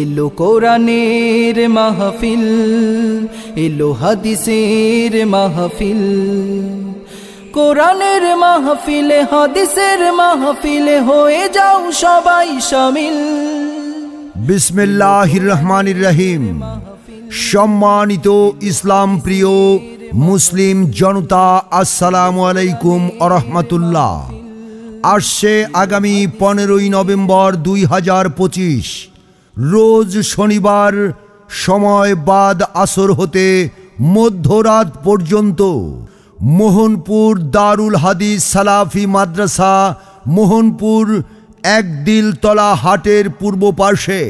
এলো কোরআনের মাহফিল, এলো হাদিসের মাহফিল। কোরআনের মাহফিলে, হাদিসের মাহফিলে, হয়ে যাও সবাই শামিল বিসমিল্লাহির রহমানির রহিম। সম্মানিত ইসলাম প্রিয় মুসলিম জনতা, আসসালামু আলাইকুম আরহামতুল্লাহ আসছে আগামী পনেরোই নভেম্বর দুই হাজার পঁচিশ। রোজ শনিবার সময় বাদ আসর হতে মধ্যরাত পর্যন্ত মোহনপুর দারুল হাদিস সালাফি মাদ্রাসা মোহনপুর একদিলতলা হাটের পূর্ব পার্শ্বে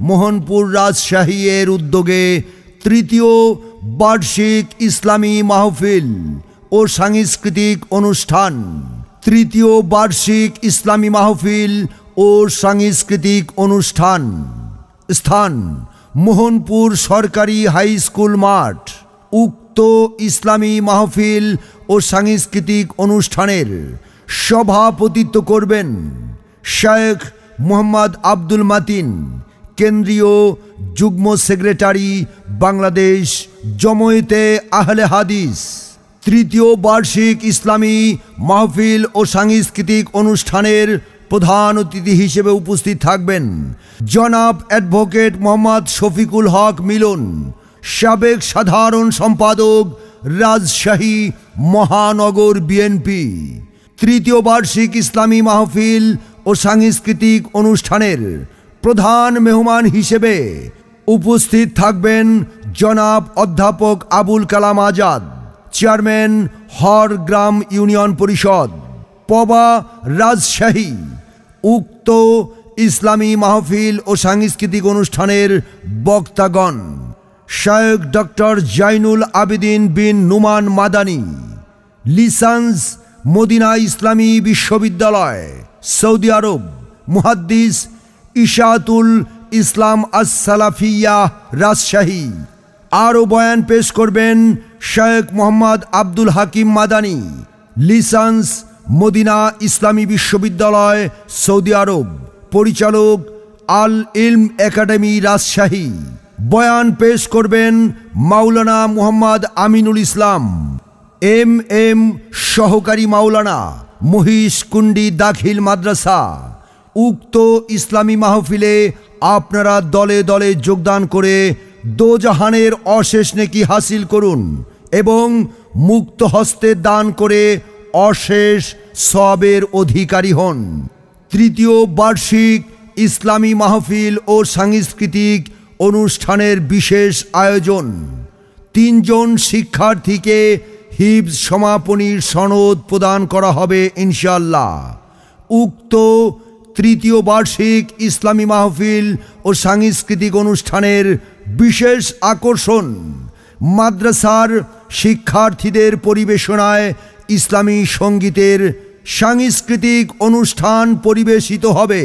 মোহনপুর রাজশাহী এর উদ্যোগে তৃতীয় বার্ষিক ইসলামী মাহফিল ও সাংস্কৃতিক অনুষ্ঠান। তৃতীয় বার্ষিক ইসলামী মাহফিল ও সাংস্কৃতিক অনুষ্ঠান। স্থান, মোহনপুর সরকারি হাই স্কুল মাঠ, উক্ত ইসলামী মাহফিল ও সাংস্কৃতিক অনুষ্ঠানের সভাপতিত্ব করবেন শেখ মোহাম্মদ আব্দুল মাতিন, কেন্দ্রীয় যুগ্ম সেক্রেটারি বাংলাদেশ জময়েতে আহলে হাদিস, তৃতীয় বার্ষিক ইসলামী মাহফিল ও সাংস্কৃতিক অনুষ্ঠানের প্রধান অতিথি হিসেবে উপস্থিত থাকবেন জনাব অ্যাডভোকেট মোহাম্মদ শফিকুল হক মিলন, সাবেক সাধারণ সম্পাদক রাজশাহী মহানগর বিএনপি, তৃতীয় বার্ষিক ইসলামী মাহফিল ও সাংস্কৃতিক অনুষ্ঠানের প্রধান মেহমান হিসেবে উপস্থিত থাকবেন জনাব অধ্যাপক Abul Kalam Azad, chairman Horogram union পরিষদ, পবা রাজশাহী। উক্ত ইসলামী মাহফিল ও সাংস্কৃতিক অনুষ্ঠানের বক্তাগণ শায়ক ডক্টর জাইনুল আবেদিন বিন নুমান মাদানি, লিসান্স মদিনা ইসলামী বিশ্ববিদ্যালয়, সৌদি আরব, মুহাদ্দিস ইশাতুল ইসলাম আসসালাফিয়া রাজশাহী। আরও বয়ান পেশ করবেন শেখ মোহাম্মদ আব্দুল হাকিম মাদানি, লিসান্স মদিনা ইসলামী বিশ্ববিদ্যালয়, সৌদি আরব। পরিচালক আল ইলম একাডেমি রাজশাহী। বয়ান পেশ করবেন মাওলানা মুহাম্মদ আমিনুল ইসলাম। এম এম সহকারী মাওলানা মহিষ কুন্ডি দাখিল মাদ্রাসা। উক্ত ইসলামী মাহফিলে আপনারা দলে দলে যোগদান করে দোজাহানের অশেষ নেকি হাসিল করুন এবং মুক্ত হস্তে দান করে অশেষ সবের অধিকারী হন। তৃতীয় বার্ষিক ইসলামী মাহফিল ও সাংস্কৃতিক অনুষ্ঠানের বিশেষ আয়োজন। তিনজন শিক্ষার্থীকে হিবস সমাপনীর সনদ প্রদান করা হবে ইনশাল্লাহ উক্ত তৃতীয় বার্ষিক ইসলামী মাহফিল ও সাংস্কৃতিক অনুষ্ঠানের বিশেষ আকর্ষণ মাদ্রাসার শিক্ষার্থীদের পরিবেশনায় ইসলামী সঙ্গীতের সাংস্কৃতিক অনুষ্ঠান পরিবেশিত হবে।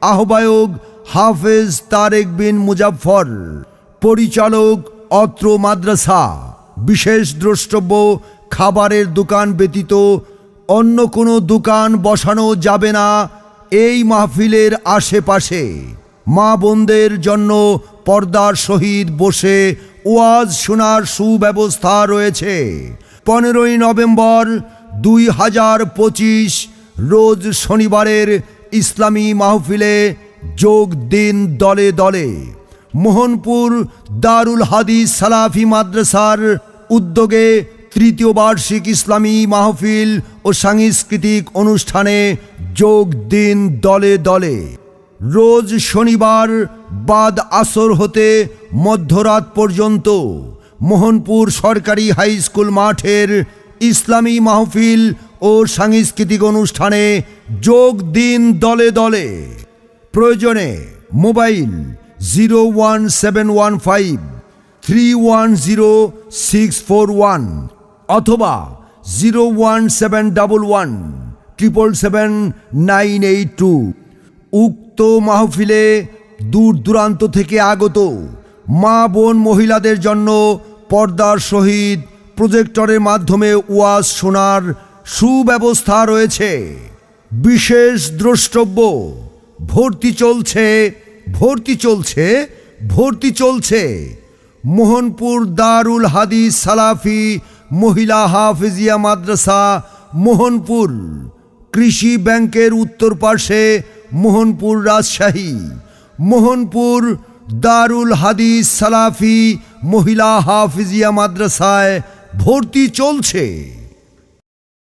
আহ্বায়ক হাফেজ তারেক বিন মুজাফর পরিচালক অত্র মাদ্রাসা, বিশেষ দ্রষ্টব্য খাবারের দোকান ব্যতীত অন্য কোনো দোকান বসানো যাবে না এই মাহফিলের আশেপাশে। মা বোনদের জন্য পর্দার সহিত বসে ওয়াজ শোনার সুব্যবস্থা রয়েছে। পনেরোই নভেম্বর দুই হাজার পঁচিশ, রোজ শনিবারের ইসলামী মাহফিলে যোগ দিন দলে দলে। মোহনপুর দারুল হাদিস সালাফি মাদ্রাসার উদ্যোগে তৃতীয় বার্ষিক ইসলামী মাহফিল ও সাংস্কৃতিক অনুষ্ঠানে যোগ দিন দলে দলে। রোজ শনিবার বাদ আসর হতে মধ্যরাত পর্যন্ত মোহনপুর সরকারি হাই স্কুল মাঠের ইসলামী মাহফিল ও সাংস্কৃতিক অনুষ্ঠানে যোগ দিন দলে দলে। প্রয়োজনে mobile zero one seven one five three one zero six four one অথবা zero one seven double one triple seven nine eight two. উক্ত মাহফিলে দূর দূরান্ত থেকে আগত মা বোন মহিলাদের জন্য পর্দার সহিত প্রজেক্টরের মাধ্যমে ওয়াজ শোনার সুব্যবস্থা রয়েছে। বিশেষ দ্রষ্টব্য, ভর্তি চলছে ভর্তি চলছে ভর্তি চলছে। মোহনপুর দারুল হাদিস সালাফি মহিলা হাফিজিয়া মাদ্রাসা, মোহনপুর। কৃষি ব্যাংকের উত্তর পাশে মোহনপুর রাজশাহী, মোহনপুর দারুল হাদিস সালাফি মহিলা হাফিজিয়া মাদ্রাসায় ভর্তি চলছে।